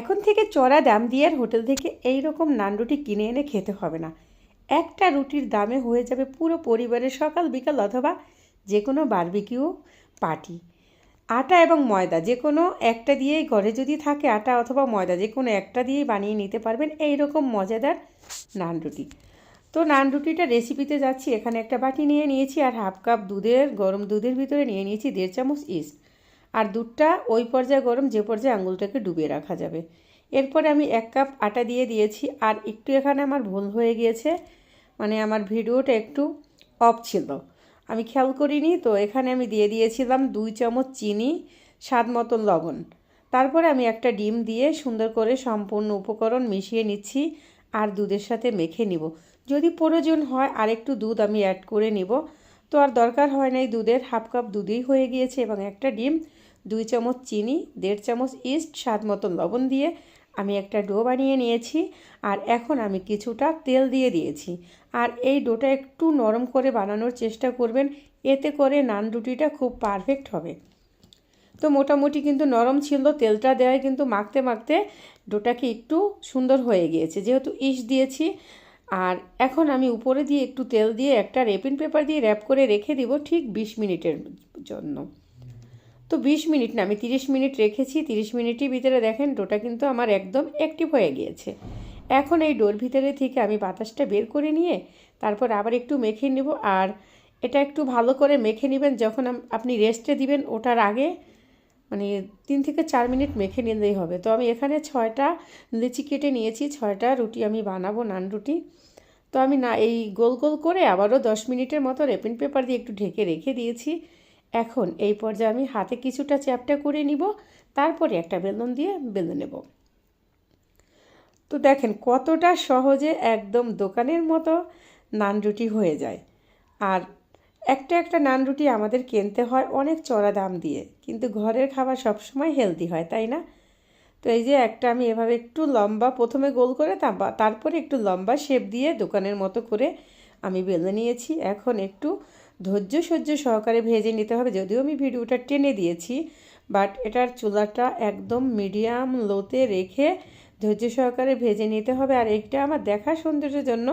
এখন থেকে চড়া দাম দিয়ে আর হোটেল থেকে এই রকম নান রুটি কিনে এনে খেতে হবে না। একটা রুটির দামে হয়ে যাবে পুরো পরিবারের সকাল, বিকাল অথবা যে কোনো বারবিকিউ পার্টি আটা এবং ময়দা যে কোনো একটা দিয়েই ঘরে যদি থাকে আটা অথবা ময়দা যে কোনো একটা দিয়েই বানিয়ে নিতে পারবেন এই রকম মজাদার নান রুটি তো নান রুটিটা রেসিপিতে যাচ্ছি, এখানে একটা বাটি নিয়ে নিয়েছি আর হাফ কাপ দুধের, গরম দুধের ভিতরে নিয়ে নিয়েছি দেড় চামচ ইস্ট আর দুধটা ওই পর্যায়ে গরম, যে পর্যায়ে আঙুলটাকে ডুবিয়ে রাখা যাবে। এরপরে আমি এক কাপ আটা দিয়ে দিয়েছি, আর একটু এখানে আমার ভুল হয়ে গিয়েছে। মানে আমার ভিডিওটা একটু অফ ছিল। আমি খেয়াল করিনি, তো এখানে আমি দিয়ে দিয়েছিলাম দুই চামচ চিনি, স্বাদ মতো লবণ। তারপরে আমি একটা ডিম দিয়ে সুন্দর করে সম্পূর্ণ উপকরণ মিশিয়ে নিচ্ছি আর দুধের সাথে মেখে নিব। যদি প্রয়োজন হয় আর একটু দুধ আমি অ্যাড করে নিব। তো আর দরকার হয় নাই দুধের হাফ কাপ দুধেই হয়ে গিয়েছে এবং একটা ডিম। দুই চামচ চিনি, দেড় চামচ ইস্ট, স্বাদ মতো লবণ দিয়ে আমি একটা ডো বানিয়ে নিয়েছি। আর এখন আমি কিছুটা তেল দিয়ে দিয়েছি। আর এই ডোটা একটু নরম করে বানানোর চেষ্টা করবেন, এতে করে নান রুটিটা খুব পারফেক্ট হবে। তো মোটামুটি কিন্তু নরম ছিল, তেলটা দেওয়ায় কিন্তু মাখতে মাখতে ডোটাকে একটু সুন্দর হয়ে গিয়েছে। যেহেতু ইস দিয়েছি, আর এখন আমি উপরে দিয়ে একটু তেল দিয়ে একটা রেপিন পেপার দিয়ে র্যাপ করে রেখে দিব ঠিক বিশ মিনিটের জন্য। তো বিশ মিনিট না, আমি তিরিশ মিনিট রেখেছি, তিরিশ মিনিটের ভিতরে দেখেন ডোটা কিন্তু আমার একদম অ্যাক্টিভ হয়ে গিয়েছে। এখন এই ডোর ভিতরে থেকে আমি বাতাসটা বের করে নিয়ে তারপর আবার একটু মেখে নেব আর এটা একটু ভালো করে মেখে নেবেন যখন আপনি রেস্টে দিবেন ওটার আগে মানে তিন থেকে চার মিনিট মেখে নিলেই হবে। তো আমি এখানে ছয়টা লিচি কেটে নিয়েছি, ছয়টা রুটি আমি বানাবো, নান রুটি। তো আমি না, এই গোল গোল করে আবারও দশ মিনিটের মতো রেপিন পেপার দিয়ে একটু ঢেকে রেখে দিয়েছি। এখন এই পর্যায়ে আমি হাতে কিছুটা চ্যাপটা করে নিব, তারপরে একটা বেলুন দিয়ে বেলে নেব। তো দেখেন কতটা সহজে একদম দোকানের মতো নান রুটি হয়ে যায়। আর একটা একটা নান রুটি আমাদের কিনতে হয় অনেক চড়া দাম দিয়ে, কিন্তু ঘরের খাবার সবসময় হেলদি হয়, তাই না? তো এই যে একটা আমি এভাবে একটু লম্বা প্রথমে গোল করে তারপরে একটু লম্বা শেপ দিয়ে দোকানের মতো করে আমি বেলে নিয়েছি। এখন একটু ধৈর্য সহ্য সহকারে ভেজে নিতে হবে। যদিও আমি ভিডিওটা টেনে দিয়েছি বাট এটার চুলাটা একদম মিডিয়াম লোতে রেখে ধৈর্য সহকারে ভেজে নিতে হবে। আর এটা আমার দেখা সৌন্দর্যের জন্য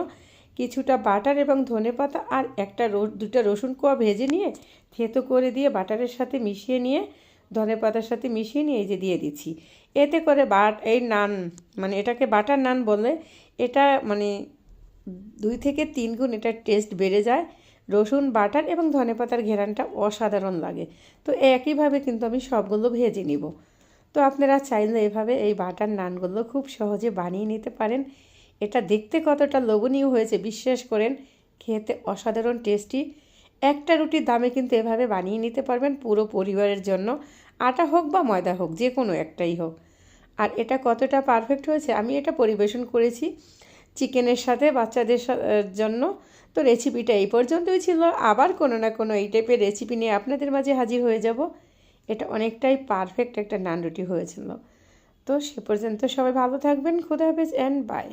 কিছুটা বাটার এবং ধনে পাতা আর একটা দুটা রসুন কোয়া ভেজে নিয়ে থেতো করে দিয়ে বাটারের সাথে মিশিয়ে নিয়ে, ধনে পাতার সাথে মিশিয়ে নিয়ে এই যে দিয়ে দিচ্ছি। এতে করে বাট এই নান মানে এটাকে বাটার নান বলে, এটা মানে দুই থেকে তিন গুণ এটার টেস্ট বেড়ে যায়। রসুন, বাটার এবং ধনে পাতার ঘেরানটা অসাধারণ লাগে। তো একইভাবে কিন্তু আমি সবগুলো ভেজে নিব। তো আপনারা চাইলে এভাবে এই বাটার নানগুলো খুব সহজে বানিয়ে নিতে পারেন। এটা দেখতে কতটা লোভনীয় হয়েছে, বিশ্বাস করেন, খেতে অসাধারণ টেস্টি। একটা রুটির দামে কিন্তু এভাবে বানিয়ে নিতে পারবেন পুরো পরিবারের জন্য। আটা হোক বা ময়দা হোক, যে কোনো একটাই হোক। আর এটা কতটা পারফেক্ট হয়েছে, আমি এটা পরিবেশন করেছি। চিকেনের সাথে বাচ্চাদের জন্য। তো রেসিপিটা এই পর্যন্তই ছিল। আবার কোনো না কোনো এই টাইপের রেসিপি নিয়ে আপনাদের মাঝে হাজির হয়ে যাব। এটা অনেকটাই পারফেক্ট একটা নান রুটি হয়েছিল। তো সে পর্যন্ত সবাই ভালো থাকবেন। খুদা হাফেজ অ্যান্ড বাই